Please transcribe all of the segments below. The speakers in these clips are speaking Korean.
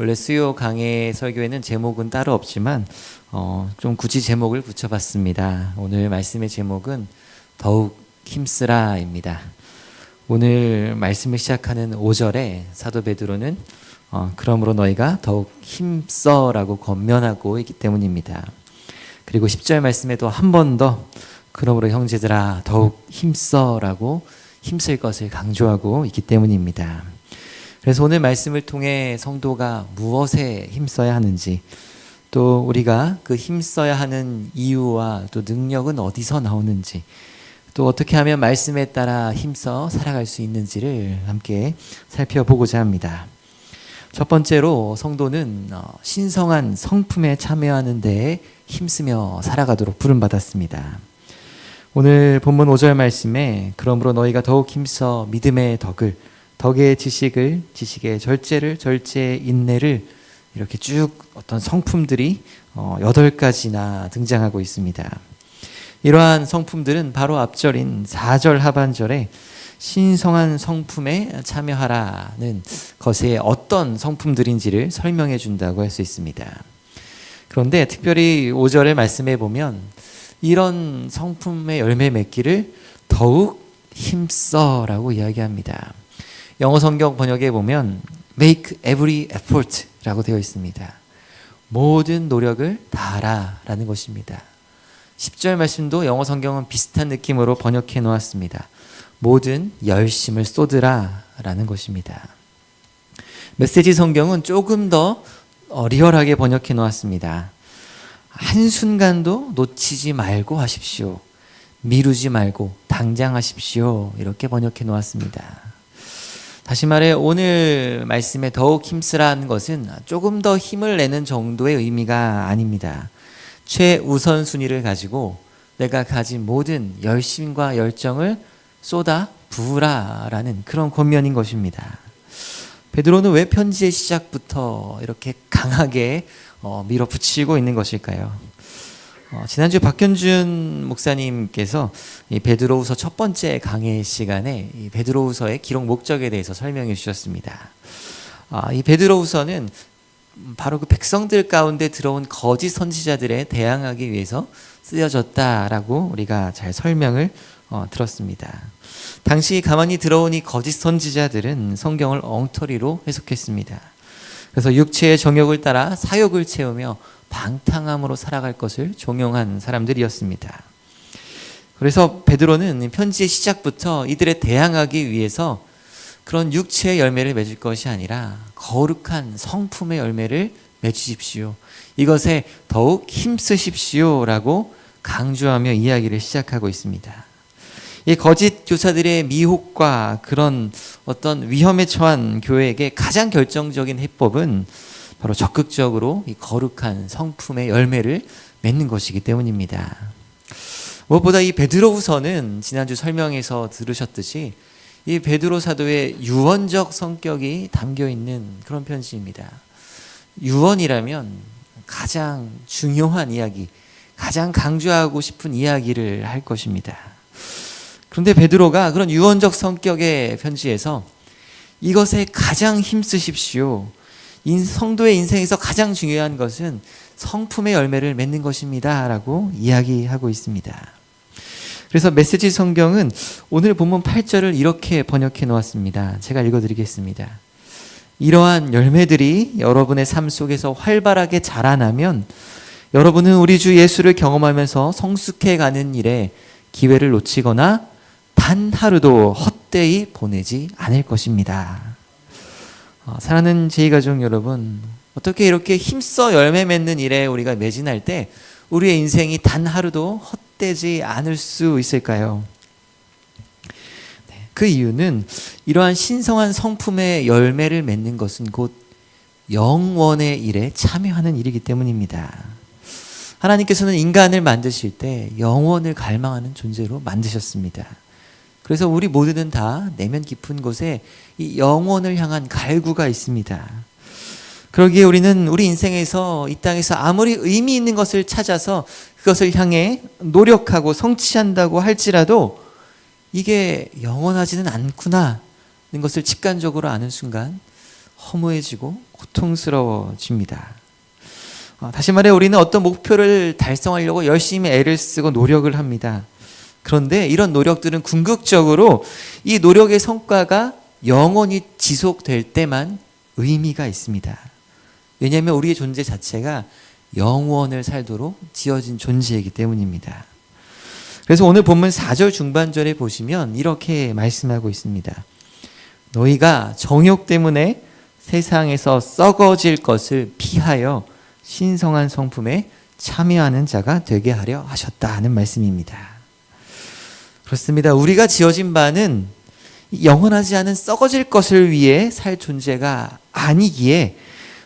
원래 수요 강해 설교에는 제목은 따로 없지만 어, 좀 굳이 제목을 붙여봤습니다. 오늘 말씀의 제목은 더욱 힘쓰라입니다. 오늘 말씀을 시작하는 5절에 사도 베드로는 어, 그러므로 너희가 더욱 힘써라고 권면하고 있기 때문입니다. 그리고 10절 말씀에도 한 번 더 그러므로 형제들아 더욱 힘써라고 힘쓸 것을 강조하고 있기 때문입니다. 그래서 오늘 말씀을 통해 성도가 무엇에 힘써야 하는지 또 우리가 그 힘써야 하는 이유와 또 능력은 어디서 나오는지 또 어떻게 하면 말씀에 따라 힘써 살아갈 수 있는지를 함께 살펴보고자 합니다. 첫 번째로 성도는 어, 신성한 성품에 참여하는 데에 힘쓰며 살아가도록 부름받았습니다. 오늘 본문 5절 말씀에 그러므로 너희가 더욱 힘써 믿음의 덕을 덕의 지식을 지식의 절제를 절제의 인내를 이렇게 쭉 어떤 성품들이 어, 여덟 가지나 등장하고 있습니다. 이러한 성품들은 바로 앞절인 4절 하반절에 신성한 성품에 참여하라는 것에 어떤 성품들인지를 설명해 준다고 할 수 있습니다. 그런데 특별히 5절의 말씀에 보면 이런 성품의 열매 맺기를 더욱 힘써라고 이야기합니다. 영어 성경 번역에 보면 make every effort라고 되어 있습니다. 모든 노력을 다하라라는 것입니다. 10절 말씀도 영어 성경은 비슷한 느낌으로 번역해 놓았습니다. 모든 열심을 쏟으라라는 것입니다. 메시지 성경은 조금 더 어, 리얼하게 번역해 놓았습니다. 한순간도 놓치지 말고 하십시오. 미루지 말고 당장 하십시오. 이렇게 번역해 놓았습니다. 다시 말해 오늘 말씀에 더욱 힘쓰라는 것은 조금 더 힘을 내는 정도의 의미가 아닙니다. 최우선 순위를 가지고 내가 가진 모든 열심과 열정을 쏟아 부으라라는 그런 권면인 것입니다. 베드로는 왜 편지의 시작부터 이렇게 강하게 어, 밀어붙이고 있는 것일까요? 어, 지난주 박현준 목사님께서 이 베드로후서 첫 번째 강의 시간에 이 베드로후서의 기록 목적에 대해서 설명해 주셨습니다. 아, 이 베드로후서는 바로 그 백성들 가운데 들어온 거짓 선지자들에 대항하기 위해서 쓰여졌다라고 우리가 잘 설명을 어, 들었습니다. 당시 가만히 들어온 이 거짓 선지자들은 성경을 엉터리로 해석했습니다. 그래서 육체의 정욕을 따라 사욕을 채우며 방탕함으로 살아갈 것을 종용한 사람들이었습니다. 그래서 베드로는 편지의 시작부터 이들에 대항하기 위해서 그런 육체의 열매를 맺을 것이 아니라 거룩한 성품의 열매를 맺으십시오. 이것에 더욱 힘쓰십시오라고 강조하며 이야기를 시작하고 있습니다. 이 거짓 교사들의 미혹과 그런 어떤 위험에 처한 교회에게 가장 결정적인 해법은 바로 적극적으로 이 거룩한 성품의 열매를 맺는 것이기 때문입니다. 무엇보다 이 베드로후서는 지난주 설명에서 들으셨듯이 이 베드로 사도의 유언적 성격이 담겨 있는 그런 편지입니다. 유언이라면 가장 중요한 이야기, 가장 강조하고 싶은 이야기를 할 것입니다. 그런데 베드로가 그런 유언적 성격의 편지에서 이것에 가장 힘쓰십시오. 성도의 인생에서 가장 중요한 것은 성품의 열매를 맺는 것입니다. 라고 이야기하고 있습니다. 그래서 메시지 성경은 오늘 본문 8절을 이렇게 번역해 놓았습니다. 제가 읽어 드리겠습니다. 이러한 열매들이 여러분의 삶 속에서 활발하게 자라나면 여러분은 우리 주 예수를 경험하면서 성숙해 가는 일에 기회를 놓치거나 단 하루도 헛되이 보내지 않을 것입니다. 어, 사랑하는 제2가족 여러분, 어떻게 이렇게 힘써 열매 맺는 일에 우리가 매진할 때 우리의 인생이 단 하루도 헛되지 않을 수 있을까요? 네, 그 이유는 이러한 신성한 성품의 열매를 맺는 것은 곧 영원의 일에 참여하는 일이기 때문입니다. 하나님께서는 인간을 만드실 때 영원을 갈망하는 존재로 만드셨습니다. 그래서 우리 모두는 다 내면 깊은 곳에 이 영혼을 향한 갈구가 있습니다. 그러기에 우리는 우리 인생에서 이 땅에서 아무리 의미 있는 것을 찾아서 그것을 향해 노력하고 성취한다고 할지라도 이게 영원하지는 않구나 는 것을 직관적으로 아는 순간 허무해지고 고통스러워집니다. 어, 다시 말해 우리는 어떤 목표를 달성하려고 열심히 애를 쓰고 노력을 합니다. 그런데 이런 노력들은 궁극적으로 이 노력의 성과가 영원히 지속될 때만 의미가 있습니다. 왜냐하면 우리의 존재 자체가 영원을 살도록 지어진 존재이기 때문입니다. 그래서 오늘 본문 4절 중반절에 보시면 이렇게 말씀하고 있습니다. 너희가 정욕 때문에 세상에서 썩어질 것을 피하여 신성한 성품에 참여하는 자가 되게 하려 하셨다는 말씀입니다. 그렇습니다. 우리가 지어진 바는 영원하지 않은 썩어질 것을 위해 살 존재가 아니기에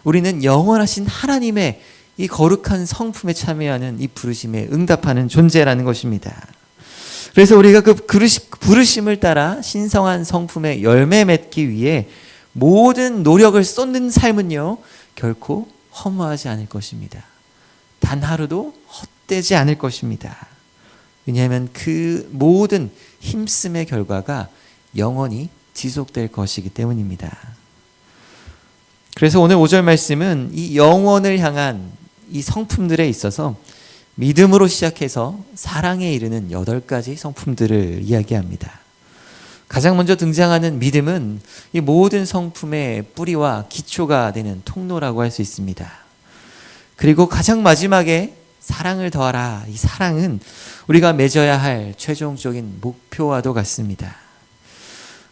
우리는 영원하신 하나님의 이 거룩한 성품에 참여하는 이 부르심에 응답하는 존재라는 것입니다. 그래서 우리가 그 부르심을 따라 신성한 성품의 열매 맺기 위해 모든 노력을 쏟는 삶은요, 결코 허무하지 않을 것입니다. 단 하루도 헛되지 않을 것입니다. 왜냐하면 그 모든 힘씀의 결과가 영원히 지속될 것이기 때문입니다. 그래서 오늘 5절 말씀은 이 영원을 향한 이 성품들에 있어서 믿음으로 시작해서 사랑에 이르는 여덟 가지 성품들을 이야기합니다. 가장 먼저 등장하는 믿음은 이 모든 성품의 뿌리와 기초가 되는 통로라고 할 수 있습니다. 그리고 가장 마지막에 사랑을 더하라. 이 사랑은 우리가 맺어야 할 최종적인 목표와도 같습니다.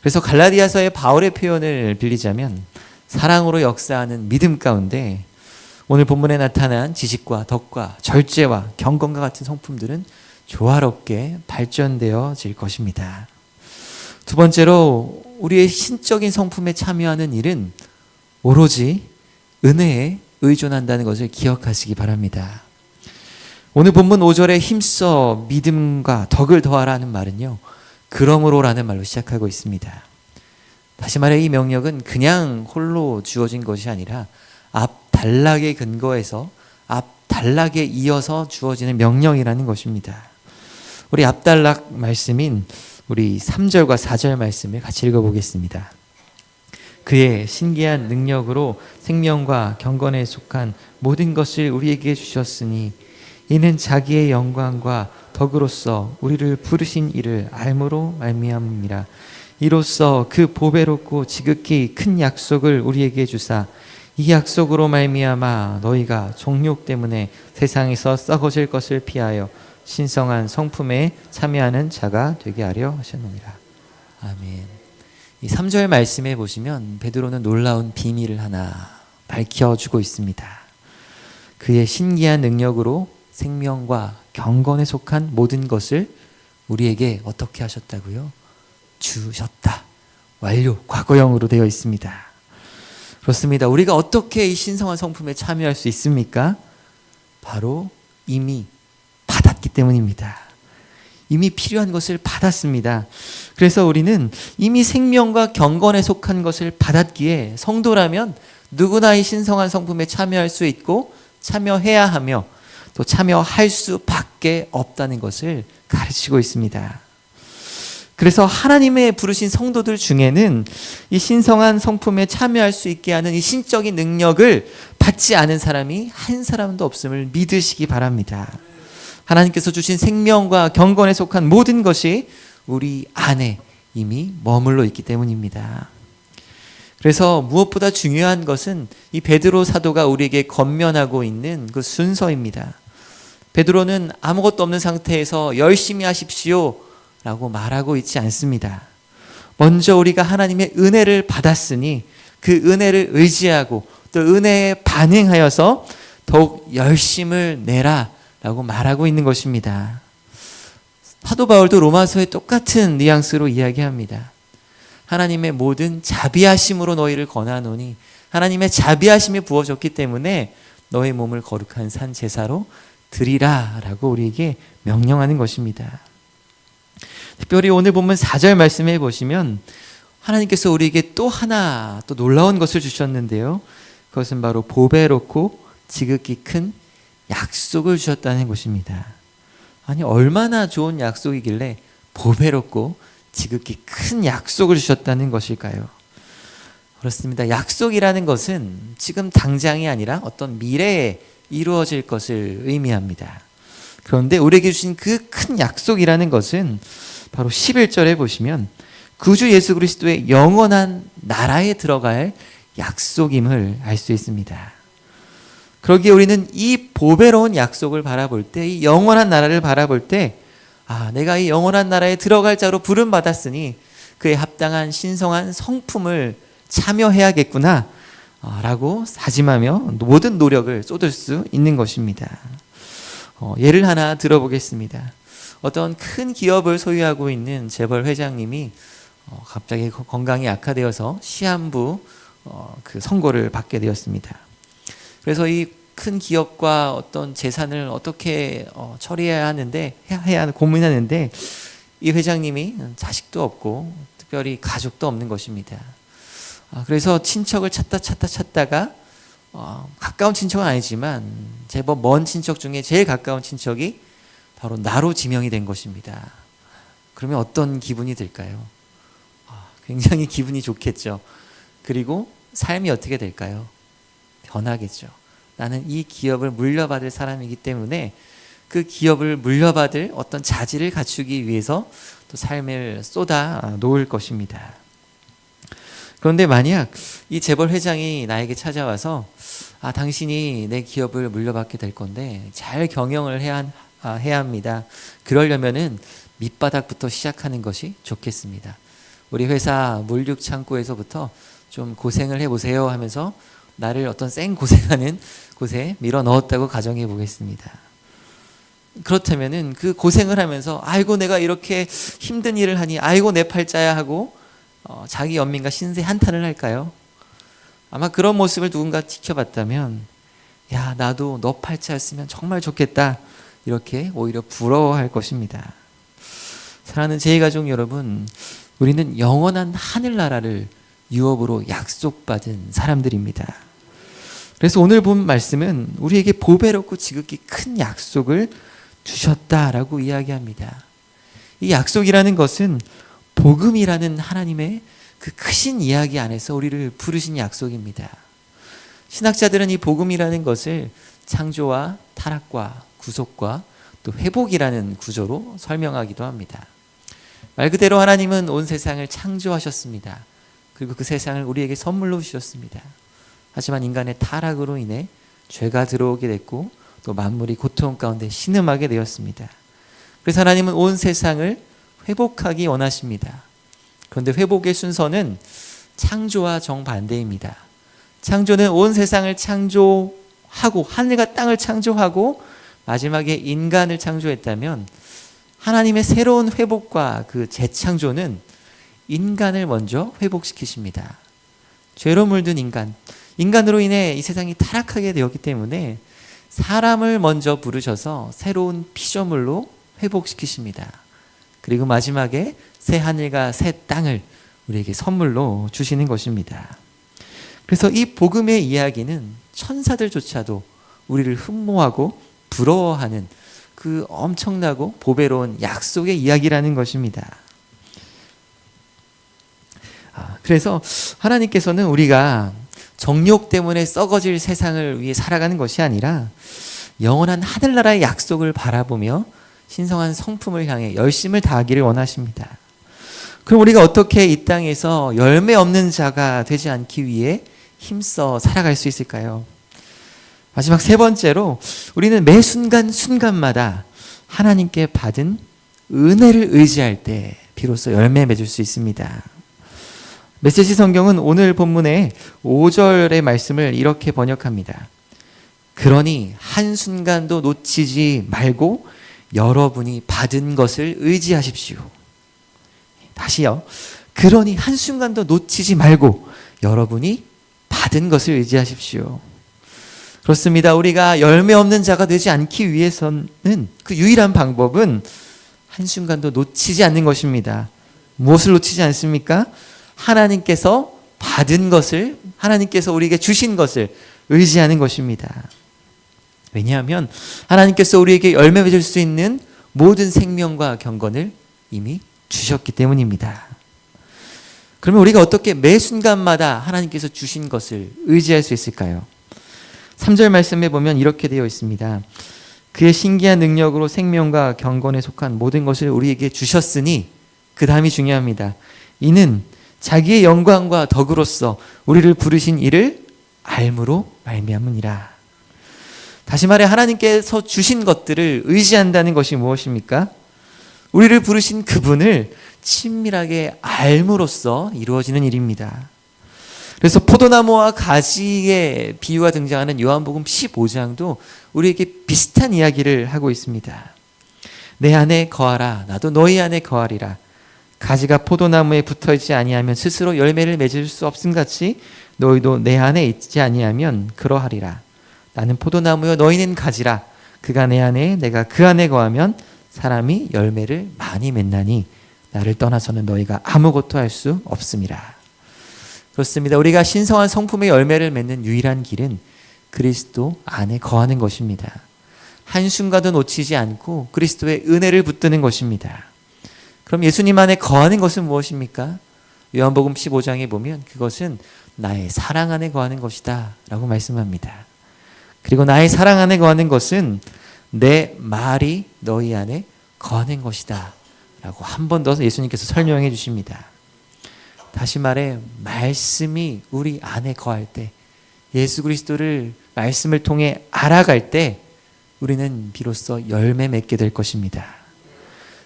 그래서 갈라디아서의 바울의 표현을 빌리자면 사랑으로 역사하는 믿음 가운데 오늘 본문에 나타난 지식과 덕과 절제와 경건과 같은 성품들은 조화롭게 발전되어질 것입니다. 두 번째로 우리의 신적인 성품에 참여하는 일은 오로지 은혜에 의존한다는 것을 기억하시기 바랍니다. 오늘 본문 5절에 힘써 믿음과 덕을 더하라는 말은요. 그러므로라는 말로 시작하고 있습니다. 다시 말해 이 명령은 그냥 홀로 주어진 것이 아니라 앞 단락의 근거에서 앞 단락에 이어서 주어지는 명령이라는 것입니다. 우리 앞 단락 말씀인 우리 3절과 4절 말씀을 같이 읽어보겠습니다. 그의 신기한 능력으로 생명과 경건에 속한 모든 것을 우리에게 주셨으니 이는 자기의 영광과 덕으로서 우리를 부르신 이를 알므로 말미암음이라 이로써 그 보배롭고 지극히 큰 약속을 우리에게 주사 이 약속으로 말미암아 너희가 종욕 때문에 세상에서 썩어질 것을 피하여 신성한 성품에 참여하는 자가 되게 하려 하셨느니라. 아멘. 이 3절 말씀에 보시면 베드로는 놀라운 비밀을 하나 밝혀주고 있습니다. 그의 신기한 능력으로 생명과 경건에 속한 모든 것을 우리에게 어떻게 하셨다고요? 주셨다. 완료. 과거형으로 되어 있습니다. 그렇습니다. 우리가 어떻게 이 신성한 성품에 참여할 수 있습니까? 바로 이미 받았기 때문입니다. 이미 필요한 것을 받았습니다. 그래서 우리는 이미 생명과 경건에 속한 것을 받았기에 성도라면 누구나 이 신성한 성품에 참여할 수 있고 참여해야 하며 또 참여할 수밖에 없다는 것을 가르치고 있습니다. 그래서 하나님의 부르신 성도들 중에는 이 신성한 성품에 참여할 수 있게 하는 이 신적인 능력을 받지 않은 사람이 한 사람도 없음을 믿으시기 바랍니다. 하나님께서 주신 생명과 경건에 속한 모든 것이 우리 안에 이미 머물러 있기 때문입니다. 그래서 무엇보다 중요한 것은 이 베드로 사도가 우리에게 건면하고 있는 그 순서입니다. 베드로는 아무것도 없는 상태에서 열심히 하십시오 라고 말하고 있지 않습니다. 먼저 우리가 하나님의 은혜를 받았으니 그 은혜를 의지하고 또 은혜에 반응하여서 더욱 열심을 내라 라고 말하고 있는 것입니다. 사도 바울도 로마서에 똑같은 뉘앙스로 이야기합니다. 하나님의 모든 자비하심으로 너희를 권하노니 하나님의 자비하심이 부어졌기 때문에 너의 몸을 거룩한 산 제사로 드리라라고 우리에게 명령하는 것입니다. 특별히 오늘 보면 4절 말씀해 보시면 하나님께서 우리에게 또 하나 또 놀라운 것을 주셨는데요. 그것은 바로 보배롭고 지극히 큰 약속을 주셨다는 것입니다. 아니 얼마나 좋은 약속이길래 보배롭고 지극히 큰 약속을 주셨다는 것일까요? 그렇습니다. 약속이라는 것은 지금 당장이 아니라 어떤 미래에 이루어질 것을 의미합니다. 그런데 우리에게 주신 그 큰 약속이라는 것은 바로 11절에 보시면 구주 예수 그리스도의 영원한 나라에 들어갈 약속임을 알 수 있습니다. 그러기에 우리는 이 보배로운 약속을 바라볼 때, 이 영원한 나라를 바라볼 때, 아, 내가 이 영원한 나라에 들어갈 자로 부름 받았으니 그에 합당한 신성한 성품을 참여해야겠구나. 아, 라고 다짐하며 모든 노력을 쏟을 수 있는 것입니다. 어, 예를 하나 들어보겠습니다. 어떤 큰 기업을 소유하고 있는 재벌 회장님이 어, 갑자기 거- 건강이 악화되어서 시한부 어, 그 선고를 받게 되었습니다. 그래서 이 큰 기업과 어떤 재산을 어떻게 어, 처리해야 하는데 해야 하는- 고민하는데 이 회장님이 자식도 없고 특별히 가족도 없는 것입니다. 아, 그래서 친척을 찾다 찾다 찾다가 어, 가까운 친척은 아니지만 제법 먼 친척 중에 제일 가까운 친척이 바로 나로 지명이 된 것입니다. 그러면 어떤 기분이 들까요? 아, 굉장히 기분이 좋겠죠. 그리고 삶이 어떻게 될까요? 변하겠죠. 나는 이 기업을 물려받을 사람이기 때문에 그 기업을 물려받을 어떤 자질을 갖추기 위해서 또 삶을 쏟아 놓을 것입니다. 그런데 만약 이 재벌 회장이 나에게 찾아와서 아 당신이 내 기업을 물려받게 될 건데 잘 경영을 해야, 아, 해야 합니다. 그러려면은 밑바닥부터 시작하는 것이 좋겠습니다. 우리 회사 물육 창고에서부터 좀 고생을 해 보세요 하면서 나를 어떤 생 고생하는 곳에 밀어 넣었다고 가정해 보겠습니다. 그렇다면은 그 고생을 하면서 아이고 내가 이렇게 힘든 일을 하니 아이고 내 팔자야 하고 어, 자기 연민과 신세 한탄을 할까요? 아마 그런 모습을 누군가 지켜봤다면 야 나도 너 팔자였으면 정말 좋겠다 이렇게 오히려 부러워할 것입니다. 사랑하는 제 가족 여러분, 우리는 영원한 하늘나라를 유업으로 약속받은 사람들입니다. 그래서 오늘 본 말씀은 우리에게 보배롭고 지극히 큰 약속을 주셨다라고 이야기합니다. 이 약속이라는 것은 복음이라는 하나님의 그 크신 이야기 안에서 우리를 부르신 약속입니다. 신학자들은 이 복음이라는 것을 창조와 타락과 구속과 또 회복이라는 구조로 설명하기도 합니다. 말 그대로 하나님은 온 세상을 창조하셨습니다. 그리고 그 세상을 우리에게 선물로 주셨습니다. 하지만 인간의 타락으로 인해 죄가 들어오게 됐고 또 만물이 고통 가운데 신음하게 되었습니다. 그래서 하나님은 온 세상을 회복하기 원하십니다. 그런데 회복의 순서는 창조와 정반대입니다. 창조는 온 세상을 창조하고 하늘과 땅을 창조하고 마지막에 인간을 창조했다면 하나님의 새로운 회복과 그 재창조는 인간을 먼저 회복시키십니다. 죄로 물든 인간, 인간으로 인해 이 세상이 타락하게 되었기 때문에 사람을 먼저 부르셔서 새로운 피조물로 회복시키십니다. 그리고 마지막에 새 하늘과 새 땅을 우리에게 선물로 주시는 것입니다. 그래서 이 복음의 이야기는 천사들조차도 우리를 흠모하고 부러워하는 그 엄청나고 보배로운 약속의 이야기라는 것입니다. 아, 그래서 하나님께서는 우리가 정욕 때문에 썩어질 세상을 위해 살아가는 것이 아니라 영원한 하늘나라의 약속을 바라보며 신성한 성품을 향해 열심을 다하기를 원하십니다. 그럼 우리가 어떻게 이 땅에서 열매 없는 자가 되지 않기 위해 힘써 살아갈 수 있을까요? 마지막 세 번째로 우리는 매 순간 순간마다 하나님께 받은 은혜를 의지할 때 비로소 열매 맺을 수 있습니다. 메시지 성경은 오늘 본문의 5절의 말씀을 이렇게 번역합니다. 그러니 한순간도 놓치지 말고 여러분이 받은 것을 의지하십시오. 다시요. 그러니 한순간도 놓치지 말고 여러분이 받은 것을 의지하십시오. 그렇습니다. 우리가 열매 없는 자가 되지 않기 위해서는 그 유일한 방법은 한순간도 놓치지 않는 것입니다. 무엇을 놓치지 않습니까? 하나님께서 받은 것을, 하나님께서 우리에게 주신 것을 의지하는 것입니다. 왜냐하면 하나님께서 우리에게 열매 맺을 수 있는 모든 생명과 경건을 이미 주셨기 때문입니다. 그러면 우리가 어떻게 매 순간마다 하나님께서 주신 것을 의지할 수 있을까요? 3절 말씀에 보면 이렇게 되어 있습니다. 그의 신기한 능력으로 생명과 경건에 속한 모든 것을 우리에게 주셨으니 그 다음이 중요합니다. 이는 자기의 영광과 덕으로서 우리를 부르신 이를 알므로 말미암으니라. 다시 말해 하나님께서 주신 것들을 의지한다는 것이 무엇입니까? 우리를 부르신 그분을 친밀하게 알므로써 이루어지는 일입니다. 그래서 포도나무와 가지의 비유가 등장하는 요한복음 15장도 우리에게 비슷한 이야기를 하고 있습니다. 내 안에 거하라 나도 너희 안에 거하리라 가지가 포도나무에 붙어 있지 아니하면 스스로 열매를 맺을 수 없음 같이 너희도 내 안에 있지 아니하면 그러하리라 나는 포도나무요 너희는 가지라 그가 내 안에 내가 그 안에 거하면 사람이 열매를 많이 맺나니 나를 떠나서는 너희가 아무것도 할 수 없음이라 그렇습니다. 우리가 신성한 성품의 열매를 맺는 유일한 길은 그리스도 안에 거하는 것입니다. 한순간도 놓치지 않고 그리스도의 은혜를 붙드는 것입니다. 그럼 예수님 안에 거하는 것은 무엇입니까? 요한복음 15장에 보면 그것은 나의 사랑 안에 거하는 것이다 라고 말씀합니다. 그리고 나의 사랑 안에 거하는 것은 내 말이 너희 안에 거하는 것이다 라고 한 번 더 예수님께서 설명해 주십니다. 다시 말해 말씀이 우리 안에 거할 때 예수 그리스도를 말씀을 통해 알아갈 때 우리는 비로소 열매 맺게 될 것입니다.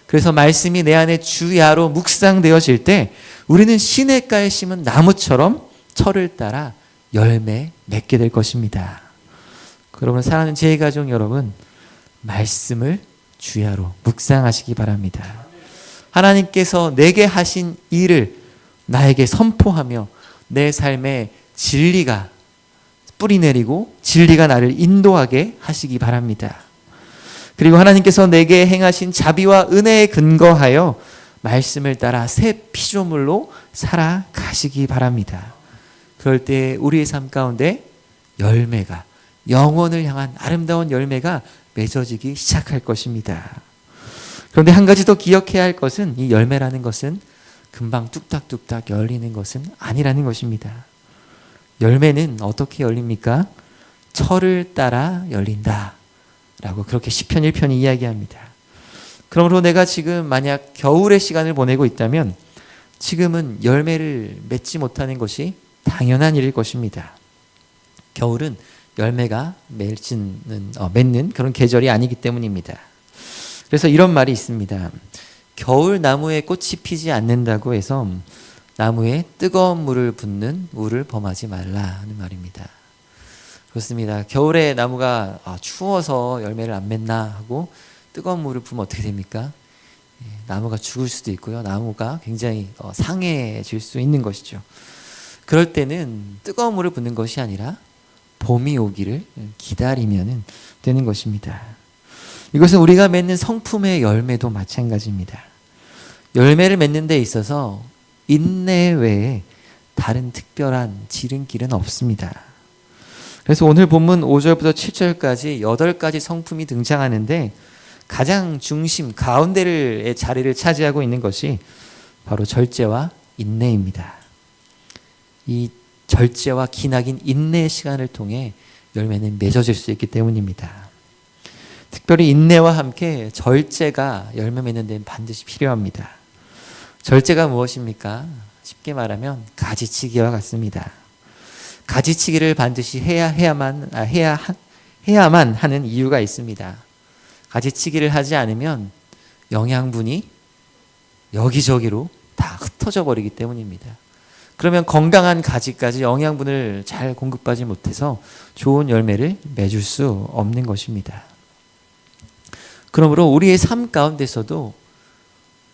그래서 말씀이 내 안에 주야로 묵상되어질 때 우리는 시냇가에 심은 나무처럼 철을 따라 열매 맺게 될 것입니다. 여러분 사랑하는 제 가족 여러분 말씀을 주야로 묵상하시기 바랍니다. 하나님께서 내게 하신 일을 나에게 선포하며 내 삶에 진리가 뿌리 내리고 진리가 나를 인도하게 하시기 바랍니다. 그리고 하나님께서 내게 행하신 자비와 은혜에 근거하여 말씀을 따라 새 피조물로 살아가시기 바랍니다. 그럴 때 우리의 삶 가운데 열매가 영원을 향한 아름다운 열매가 맺어지기 시작할 것입니다. 그런데 한 가지 더 기억해야 할 것은 이 열매라는 것은 금방 뚝딱뚝딱 열리는 것은 아니라는 것입니다. 열매는 어떻게 열립니까? 철을 따라 열린다. 라고 그렇게 시편 1편이 이야기합니다. 그러므로 내가 지금 만약 겨울의 시간을 보내고 있다면 지금은 열매를 맺지 못하는 것이 당연한 일일 것입니다. 겨울은 열매가 맺는, 어, 맺는 그런 계절이 아니기 때문입니다. 그래서 이런 말이 있습니다. 겨울 나무에 꽃이 피지 않는다고 해서 나무에 뜨거운 물을 붓는 물을 범하지 말라 하는 말입니다. 그렇습니다. 겨울에 나무가 아, 추워서 열매를 안 맺나 하고 뜨거운 물을 부으면 어떻게 됩니까? 예, 나무가 죽을 수도 있고요. 나무가 굉장히 어, 상해질 수 있는 것이죠. 그럴 때는 뜨거운 물을 붓는 것이 아니라 봄이 오기를 기다리면 되는 것입니다. 이것은 우리가 맺는 성품의 열매도 마찬가지입니다. 열매를 맺는 데 있어서 인내 외에 다른 특별한 지름길은 없습니다. 그래서 오늘 본문 5절부터 7절까지 8가지 성품이 등장하는데 가장 중심 가운데를 자리를 차지하고 있는 것이 바로 절제와 인내입니다. 이 절제와 기나긴 인내의 시간을 통해 열매는 맺어질 수 있기 때문입니다. 특별히 인내와 함께 절제가 열매 맺는 데는 반드시 필요합니다. 절제가 무엇입니까? 쉽게 말하면 가지치기와 같습니다. 가지치기를 반드시 해야 해야만 아, 해야 해야만 하는 이유가 있습니다. 가지치기를 하지 않으면 영양분이 여기저기로 다 흩어져 버리기 때문입니다. 그러면 건강한 가지까지 영양분을 잘 공급하지 못해서 좋은 열매를 맺을 수 없는 것입니다. 그러므로 우리의 삶 가운데서도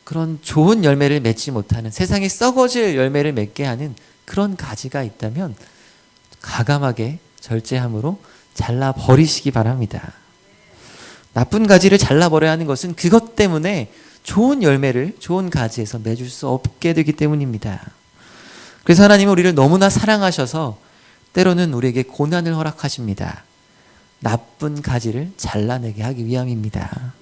그런 좋은 열매를 맺지 못하는 세상에 썩어질 열매를 맺게 하는 그런 가지가 있다면 가감하게 절제함으로 잘라 버리시기 바랍니다. 나쁜 가지를 잘라 버려야 하는 것은 그것 때문에 좋은 열매를 좋은 가지에서 맺을 수 없게 되기 때문입니다. 그래서 하나님은 우리를 너무나 사랑하셔서 때로는 우리에게 고난을 허락하십니다. 나쁜 가지를 잘라내게 하기 위함입니다.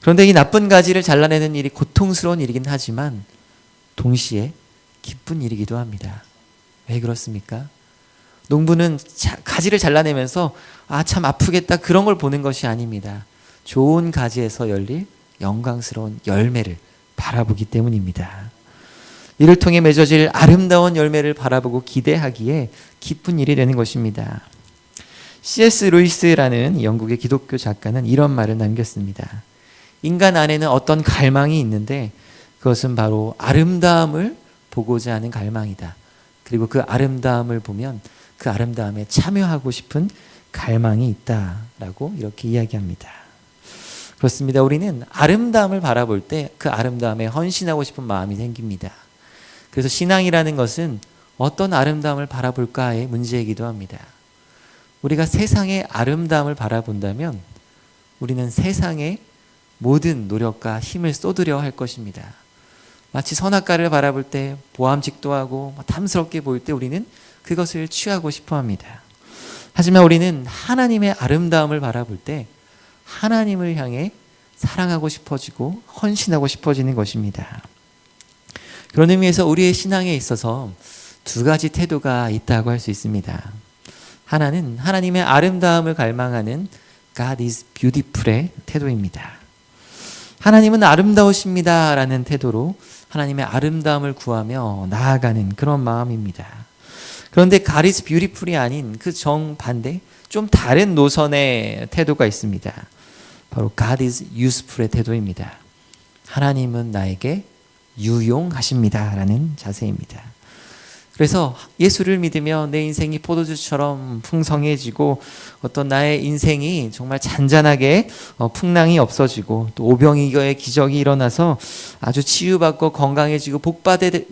그런데 이 나쁜 가지를 잘라내는 일이 고통스러운 일이긴 하지만 동시에 기쁜 일이기도 합니다. 왜 그렇습니까? 농부는 자- 가지를 잘라내면서 아 참 아프겠다 그런 걸 보는 것이 아닙니다. 좋은 가지에서 열릴 영광스러운 열매를 바라보기 때문입니다. 이를 통해 맺어질 아름다운 열매를 바라보고 기대하기에 기쁜 일이 되는 것입니다. C.S. 루이스라는 영국의 기독교 작가는 이런 말을 남겼습니다. 인간 안에는 어떤 갈망이 있는데 그것은 바로 아름다움을 보고자 하는 갈망이다. 그리고 그 아름다움을 보면 그 아름다움에 참여하고 싶은 갈망이 있다라고 이렇게 이야기합니다. 그렇습니다. 우리는 아름다움을 바라볼 때 그 아름다움에 헌신하고 싶은 마음이 생깁니다. 그래서 신앙이라는 것은 어떤 아름다움을 바라볼까의 문제이기도 합니다. 우리가 세상의 아름다움을 바라본다면 우리는 세상의 모든 노력과 힘을 쏟으려 할 것입니다. 마치 선악과를 바라볼 때 보암직도 하고 탐스럽게 보일 때 우리는 그것을 취하고 싶어 합니다. 하지만 우리는 하나님의 아름다움을 바라볼 때 하나님을 향해 사랑하고 싶어지고 헌신하고 싶어지는 것입니다. 그런 의미에서 우리의 신앙에 있어서 두 가지 태도가 있다고 할 수 있습니다. 하나는 하나님의 아름다움을 갈망하는 God is beautiful의 태도입니다. 하나님은 아름다우십니다. 라는 태도로 하나님의 아름다움을 구하며 나아가는 그런 마음입니다. 그런데 God is beautiful이 아닌 그 정반대, 좀 다른 노선의 태도가 있습니다. 바로 God is useful의 태도입니다. 하나님은 나에게 유용하십니다. 라는 자세입니다. 그래서 예수를 믿으며 내 인생이 포도주처럼 풍성해지고 어떤 나의 인생이 정말 잔잔하게 어, 풍랑이 없어지고 또 오병이어의 기적이 일어나서 아주 치유받고 건강해지고 복받게,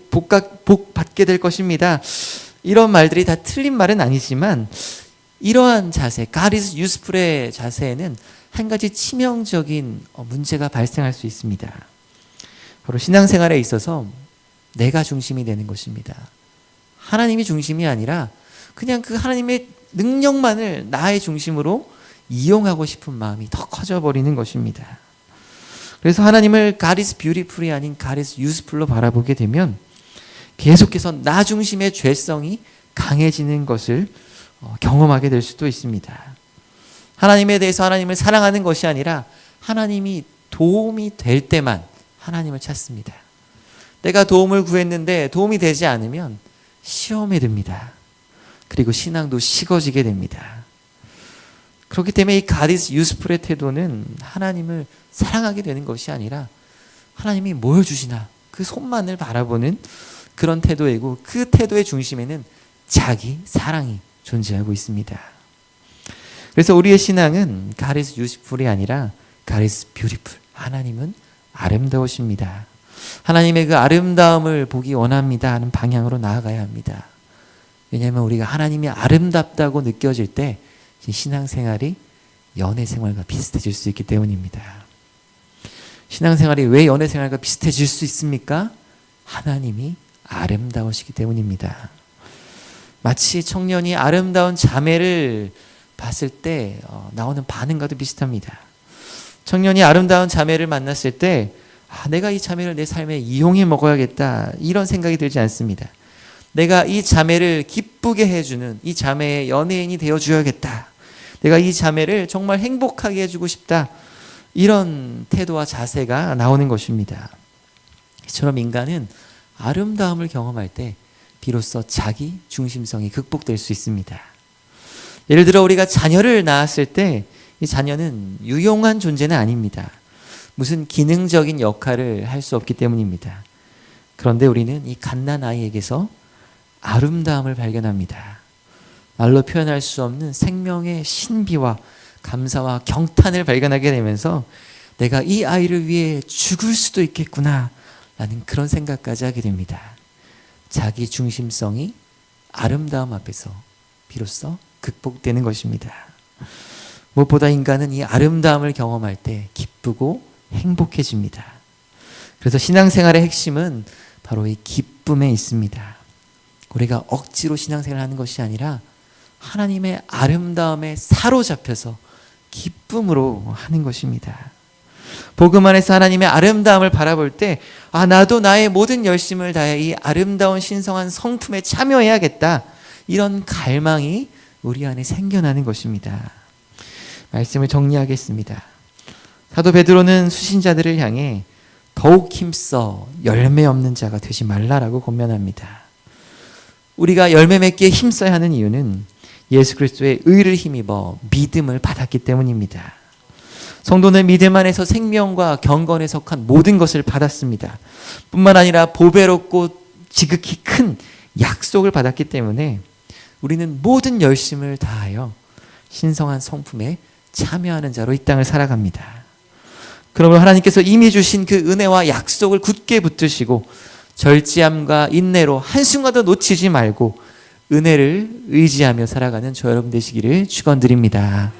복받게 될 것입니다. 이런 말들이 다 틀린 말은 아니지만 이러한 자세, is useful의 자세에는 한 가지 치명적인 어, 문제가 발생할 수 있습니다. 바로 신앙생활에 있어서 내가 중심이 되는 것입니다. 하나님이 중심이 아니라 그냥 그 하나님의 능력만을 나의 중심으로 이용하고 싶은 마음이 더 커져 버리는 것입니다. 그래서 하나님을 is beautiful이 아닌 is useful로 바라보게 되면 계속해서 나 중심의 죄성이 강해지는 것을 어, 경험하게 될 수도 있습니다. 하나님에 대해서 하나님을 사랑하는 것이 아니라 하나님이 도움이 될 때만 하나님을 찾습니다. 내가 도움을 구했는데 도움이 되지 않으면 시험에 듭니다. 그리고 신앙도 식어지게 됩니다. 그렇기 때문에 이 is useful의 태도는 하나님을 사랑하게 되는 것이 아니라 하나님이 뭘 주시나 그 손만을 바라보는 그런 태도이고 그 태도의 중심에는 자기 사랑이 존재하고 있습니다. 그래서 우리의 신앙은 is useful이 아니라 is beautiful. 하나님은 아름다우십니다. 하나님의 그 아름다움을 보기 원합니다 하는 방향으로 나아가야 합니다. 왜냐하면 우리가 하나님이 아름답다고 느껴질 때 신앙생활이 연애생활과 비슷해질 수 있기 때문입니다. 신앙생활이 왜 연애생활과 비슷해질 수 있습니까? 하나님이 아름다우시기 때문입니다. 마치 청년이 아름다운 자매를 봤을 때 어, 나오는 반응과도 비슷합니다. 청년이 아름다운 자매를 만났을 때 아, 내가 이 자매를 내 삶에 이용해 먹어야겠다 이런 생각이 들지 않습니다. 내가 이 자매를 기쁘게 해주는 이 자매의 연예인이 되어줘야겠다. 내가 이 자매를 정말 행복하게 해주고 싶다. 이런 태도와 자세가 나오는 것입니다. 이처럼 인간은 아름다움을 경험할 때 비로소 자기 중심성이 극복될 수 있습니다. 예를 들어 우리가 자녀를 낳았을 때 이 자녀는 유용한 존재는 아닙니다. 무슨 기능적인 역할을 할 수 없기 때문입니다. 그런데 우리는 이 갓난 아이에게서 아름다움을 발견합니다. 말로 표현할 수 없는 생명의 신비와 감사와 경탄을 발견하게 되면서 내가 이 아이를 위해 죽을 수도 있겠구나 라는 그런 생각까지 하게 됩니다. 자기 중심성이 아름다움 앞에서 비로소 극복되는 것입니다. 무엇보다 인간은 이 아름다움을 경험할 때 기쁘고 행복해집니다. 그래서 신앙생활의 핵심은 바로 이 기쁨에 있습니다. 우리가 억지로 신앙생활을 하는 것이 아니라 하나님의 아름다움에 사로잡혀서 기쁨으로 하는 것입니다. 복음 안에서 하나님의 아름다움을 바라볼 때, 아, 나도 나의 모든 열심을 다해 이 아름다운 신성한 성품에 참여해야겠다. 이런 갈망이 우리 안에 생겨나는 것입니다. 말씀을 정리하겠습니다. 사도 베드로는 수신자들을 향해 더욱 힘써 열매 없는 자가 되지 말라라고 권면합니다. 우리가 열매 맺기에 힘써야 하는 이유는 예수 그리스도의 의를 힘입어 믿음을 받았기 때문입니다. 성도는 믿음 안에서 생명과 경건에 속한 모든 것을 받았습니다. 뿐만 아니라 보배롭고 지극히 큰 약속을 받았기 때문에 우리는 모든 열심을 다하여 신성한 성품에 참여하는 자로 이 땅을 살아갑니다. 그러므로 하나님께서 이미 주신 그 은혜와 약속을 굳게 붙드시고 절제함과 인내로 한순간도 놓치지 말고 은혜를 의지하며 살아가는 저 여러분 되시기를 축원드립니다.